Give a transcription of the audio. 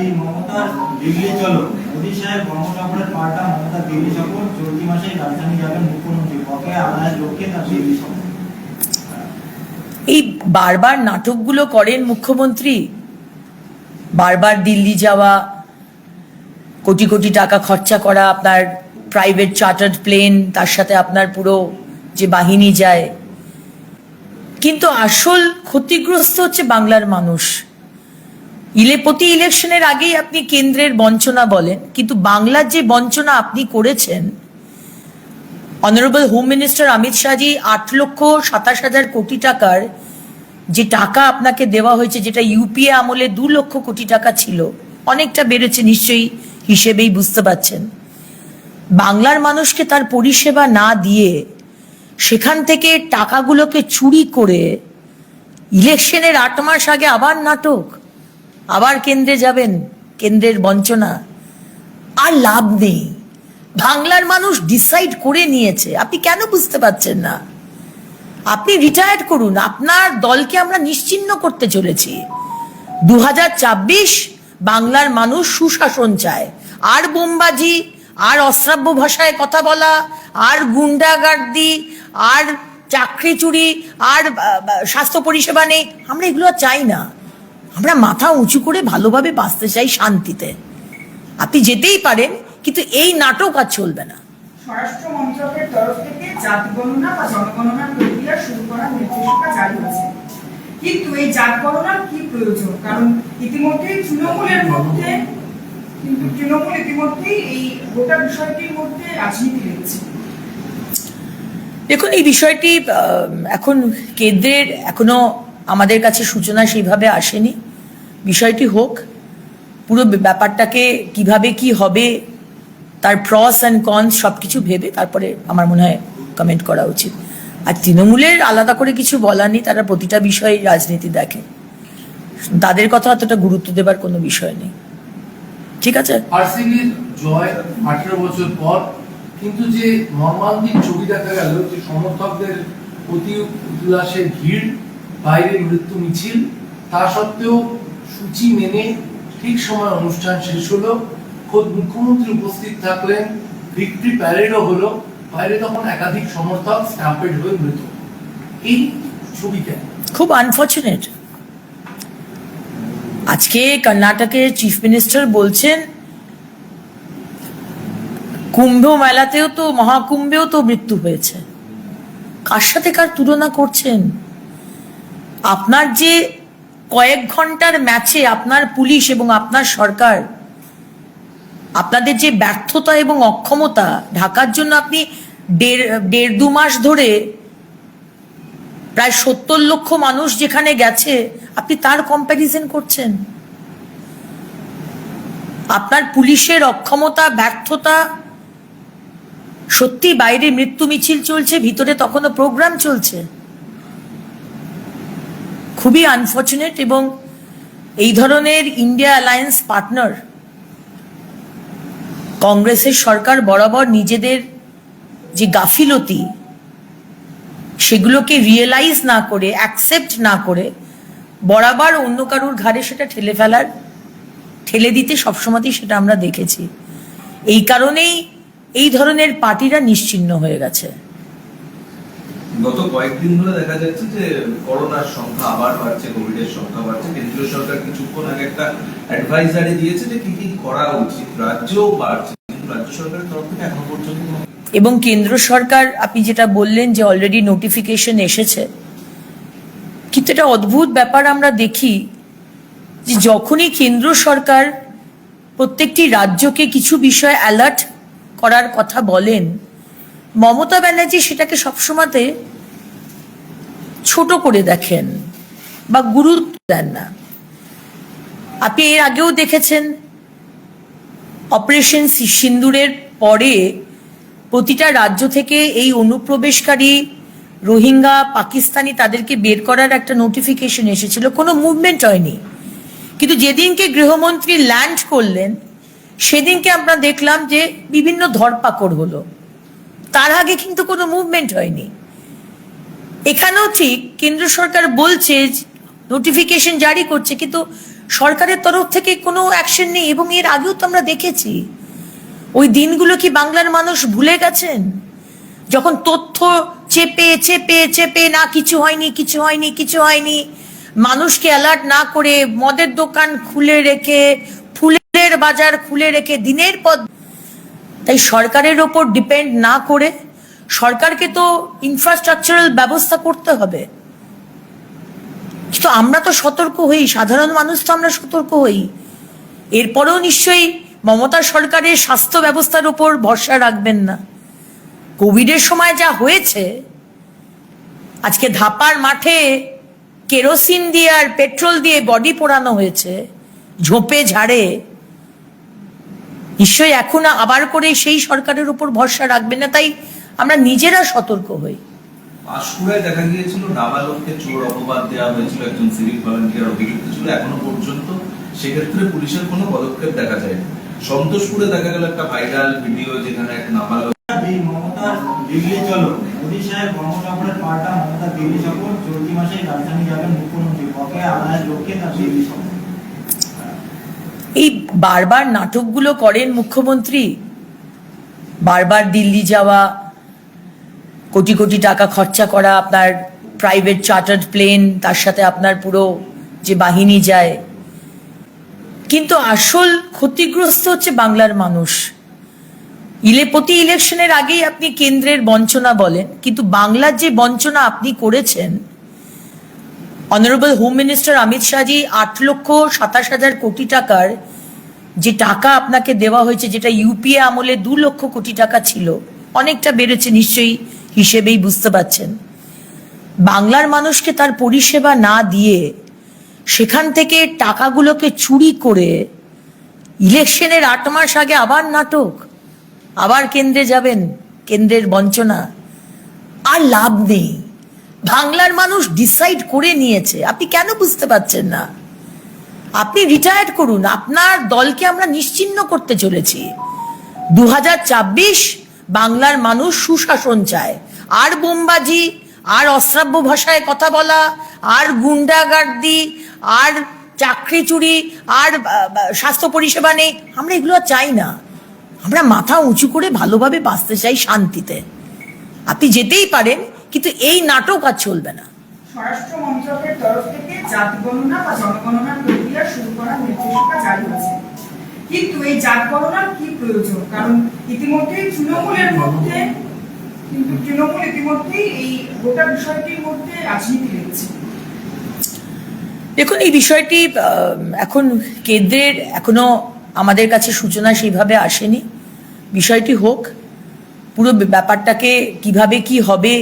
দাবি মমতার দিল্লি চলো। মোদী সাহেব মমতা দিল্লি সফর, চলতি মাসেই রাজধানী যাবেন মুখ্যমন্ত্রী। তার দিল্লি সফর? এই বারবার নাটকগুলো করেন মুখ্যমন্ত্রী। বারবার দিল্লি যাওয়া, কোটি কোটি টাকা খরচা করা আপনার প্রাইভেট চার্টার্ড প্লেন তার সাথে আপনার পুরো যে বাহিনী যায়। কিন্তু আসল ক্ষতিগ্রস্ত হচ্ছে বাংলার মানুষ। ইলে প্রতি ইলেকশনের আগেই আপনি কেন্দ্রের বঞ্চনা বলেন, কিন্তু বাংলার যে বঞ্চনা আপনি করেছেন honourable home minister Amit Shah ji আট লক্ষ সাতাশ হাজার কোটি টাকার যে টাকা আপনাকে দেওয়া হয়েছে, যেটা ইউপিএ আমলে দু লক্ষ কোটি টাকা ছিল, অনেকটা বেড়েছে নিশ্চয়ই, হিসেবেই বুঝতে পাচ্ছেন বাংলার মানুষকে তার পরিষেবা না দিয়ে সেখান থেকে টাকাগুলোকে চুরি করে ইলেকশনের আট মাস আগে আবার নাটক আবার কেন্দ্রে যাবেন, কেন্দ্রের বঞ্চনা। আর লাভ নেই। বাংলার মানুষ ডিসাইড করে নিয়েছে। আপনি কেন বুঝতে পারছেন না? আপনি রিটায়ার করুন। আপনার দলকে আমরা নিশ্চিহ্ন করতে চলেছি। দু বাংলার মানুষ সুশাসন চায়। আর বোমবাজি, আর অশ্রাব্য ভাষায় কথা বলা, আর গুন্ডাগার্দি, আর চাকরি চুরি, আর স্বাস্থ্য পরিষেবা নেই। আমরা এগুলো চাই না। আমরা মাথা উঁচু করে ভালোভাবে বাঁচতে চাই শান্তিতে। আপনি যেতেই পারেন কিন্তু এই নাটক আর চলবে না। স্বরাষ্ট্র মন্ত্রকের তরফ থেকে জাত গণনা বা জনগণনার প্রক্রিয়া শুরু করার নির্দেশিকা জারি হয়েছে। কিন্তু এই জাত গণনার কি প্রয়োজন? কারণ ইতিমধ্যেই তৃণমূলের মধ্যে কিন্তু তৃণমূল ইতিমধ্যেই এই গোটা বিষয়টির মধ্যে রাজনীতি লেগেছে। দেখুন এই বিষয়টি এখন কেন্দ্রের এখনও আমাদের কাছে সূচনা সেইভাবে আসেনি। বিষয়টি হোক, পুরো ব্যাপারটাকে কীভাবে কি হবে, তার প্রস অ্যান্ড কনস সব কিছু ভেবে তারপরে আমার মনে হয় কমেন্ট করা উচিত। আর তৃণমূলের আলাদা করে কিছু বলার নেই, তারা প্রতিটা বিষয়ে রাজনীতি দেখে। তাদের কথা অতটা গুরুত্ব দেবার কোনো বিষয় নেই। ঠিক আছে? জয় বছর পর, কিন্তু যে মর্মান্তিক ছবি দেখা গেল, যে সমর্থকদের উল্লাসের ভিড় বাইরে মৃত্যু মিছিল, তা সত্ত্বেও সূচি মেনে ঠিক সময় অনুষ্ঠান শেষ হলো। খোদ মুখ্যমন্ত্রী উপস্থিত থাকলেন, ভিক্টরি প্যারেডও হলো। বাইরে তখন একাধিক সমর্থক স্ট্যাম্পেড হয়ে মৃত। এই ছবি কেন? খুব আনফর্চুনেট আজকে কর্ণাটকের চিফ মিনিস্টার বলছেন, কুম্ভ মেলাতেও তো, মহাকুম্ভেও তো মৃত্যু হয়েছে। কার সাথে কার তুলনা করছেন? আপনার যে কয়েক ঘণ্টার ম্যাচে আপনার পুলিশ এবং আপনার সরকার, আপনাদের যে ব্যর্থতা এবং অক্ষমতা, ঢাকার জন্য আপনি দেড় দেড় দু মাস ধরে প্রায় সত্তর লক্ষ মানুষ যেখানে গেছে, আপনি তার কম্প্যারিজন করছেন। আপনার পুলিশের অক্ষমতা, ব্যর্থতা, সত্যি বাইরে মৃত্যু মিছিল চলছে, ভিতরে তখনও প্রোগ্রাম চলছে। খুবই আনফর্চুনেট এবং এই ধরনের ইন্ডিয়া অ্যালায়েন্স পার্টনার কংগ্রেসের সরকার বরাবর নিজেদের যে গাফিলতি, সেগুলোকে রিয়েলাইজ না করে অ্যাকসেপ্ট না করে বরাবর অন্য কারুর ঘাড়ে সেটা ঠেলে ফেলার, ঠেলে দিতে সবসময়তেই সেটা আমরা দেখেছি। এই কারণেই এই ধরনের পার্টিরা নিশ্চিহ্ন হয়ে গেছে। গত কয়েকদিন ধরে দেখা যাচ্ছে যে করোনার সংখ্যা আবার বাড়ছে কোভিডের সংখ্যা বাড়ছে। কেন্দ্রীয় সরকার কিছুক্ষণ আগে একটা অ্যাডভাইজারি দিয়েছে যে কি কি করা উচিত, রাজ্যও বাড়ছে। রাজ্য সরকারের তরফ থেকে এখনও পর্যন্ত এবং কেন্দ্র সরকার, আপনি যেটা বললেন যে অলরেডি নোটিফিকেশন এসেছে, কিন্তু এটা অদ্ভুত ব্যাপার আমরা দেখি যে যখনই কেন্দ্র সরকার প্রত্যেকটি রাজ্যকে কিছু বিষয়ে অ্যালার্ট করার কথা বলেন মমতা ব্যানার্জি সেটাকে সবসময়তে ছোট করে দেখেন বা গুরুত্ব দেন না। আপনি এর আগেও দেখেছেন অপারেশন সিন্দুরের পরে প্রতিটা রাজ্য থেকে এই অনুপ্রবেশকারী রোহিঙ্গা, পাকিস্তানি তাদেরকে বের করার একটা নোটিফিকেশন এসেছিল। কোনো মুভমেন্ট হয়নি। কিন্তু যেদিনকে গৃহমন্ত্রী ল্যান্ড করলেন, সেদিনকে আমরা দেখলাম যে বিভিন্ন ধরপাকড় হলো। তার আগে কিন্তু কোনো মুভমেন্ট হয়নি। এখানেও ঠিক, কেন্দ্র সরকার বলছে নোটিফিকেশন জারি করছে, কিন্তু সরকারের তরফ থেকে কোনো অ্যাকশন নেই, এবং এর আগেও তো আমরা দেখেছি। ওই দিনগুলো কি বাংলার মানুষ ভুলে গেছেন? যখন তথ্য চেপে চেপে চেপে, না কিছু হয়নি কিছু হয়নি কিছু হয়নি, মানুষকে অ্যালার্ট না করে মদের দোকান খুলে রেখে, ফুলের বাজার খুলে রেখে দিনের পর তাই সরকারের ওপর ডিপেন্ড না করে সরকারকে তো ইনফ্রাস্ট্রাকচারাল ব্যবস্থা করতে হবে। কিন্তু আমরা তো সতর্ক হই, সাধারণ মানুষ তো আমরা সতর্ক হই। এরপরেও নিশ্চয়ই মমতা সরকারের স্বাস্থ্য ব্যবস্থার উপর ভরসা রাখবেন না। কোভিডের সময় যা হয়েছে, আজকে ধাপার মাঠে কেরোসিন দিয়ে আর পেট্রোল দিয়ে বডি পোড়ানো হয়েছে, ঝোপে ঝাড়ে নিশ্চয়ই এখন আবার করে সেই সরকারের উপর ভরসা রাখবে না তাই আমরা নিজেরা সতর্ক হই। পাঁশকুড়ায় দেখা গিয়েছিল নাবালককে চোর অপবাদ দেওয়া হয়েছিল একজন সিভিক ভলান্টিয়ার অভিযুক্ত ছিল এখনও পর্যন্ত। সেক্ষেত্রে পুলিশের কোনো পদক্ষেপ দেখা যায়নি। সন্তোষপুরে দেখা গেল একটা ভাইরাল ভিডিও যেখানে এক নাবালক এই মমতার দিল্লি চলো। মোদী সাহেব গণঠাকুরের পাল্টা মমতা দিল্লি সফর চলতি মাসেই রাজধানী যাবেন মুখ্যমন্ত্রী। বকেয়া আদায়ের লক্ষ্যে তার দিল্লি সফর। এই বারবার নাটকগুলো করেন মুখ্যমন্ত্রী? বারবার দিল্লি যাওয়া, কোটি কোটি টাকা খরচা করা আপনার প্রাইভেট চার্টার্ড প্লেন তার সাথে আপনার পুরো যে বাহিনী যায়। কিন্তু আসল ক্ষতিগ্রস্ত হচ্ছে বাংলার মানুষ। ইলে, প্রতি ইলেকশনের আগেই আপনি কেন্দ্রের বঞ্চনা বলেন, কিন্তু বাংলার যে বঞ্চনা আপনি করেছেন honourable home minister Amit Shah ji আট লক্ষ সাতাশ হাজার কোটি টাকার যে টাকা আপনাকে দেওয়া হয়েছে, যেটা ইউপিএ আমলে দু লক্ষ কোটি টাকা ছিল, অনেকটা বেড়েছে নিশ্চয়ই, হিসেবেই বুঝতে পারছেন। বাংলার মানুষকে তার পরিষেবা না দিয়ে সেখান থেকে টাকাগুলোকে চুরি করে ইলেকশনের আট মাস আগে আবার নাটক, আবার কেন্দ্রে যাবেন, কেন্দ্রের বঞ্চনা, আর লাভ নেই। বাংলার মানুষ ডিসাইড করে নিয়েছে। আপনি কেন বুঝতে পারছেন না? আপনি রিটায়ার্ড করুন। আপনার দলকে আমরা নিশ্চিহ্ন করতে চলেছি। দু বাংলার মানুষ সুশাসন চায়। আর বোমবাজি, আর অশ্রাব্য ভাষায় কথা বলা, আর গুন্ডাগার্দি, আর চাকরি চুরি, আর স্বাস্থ্য পরিষেবা নেই। আমরা এগুলো চাই না। আমরা মাথা উঁচু করে ভালোভাবে বাঁচতে চাই শান্তিতে। আপনি যেতেই পারেন কিন্তু এই নাটক আর চলবে না। স্বরাষ্ট্র মন্ত্রকের তরফ থেকে জাতি গণনা বা জনগণনার প্রক্রিয়া শুরু করার নির্দেশিকা জারি হয়েছে। কিন্তু এই জাত গণনার কি প্রয়োজন? কারণ ইতিমধ্যেই তৃণমূলের মধ্যে কিন্তু তৃণমূল ইতিমধ্যেই এই গোটা বিষয়টির মধ্যে রাজনীতি লেগেছে। দেখুন এই বিষয়টি এখন কেন্দ্রের এখনও আমাদের কাছে সূচনা সেইভাবে আসেনি। বিষয়টি হোক পুরো ব্যাপারটাকে কীভাবে কি হবে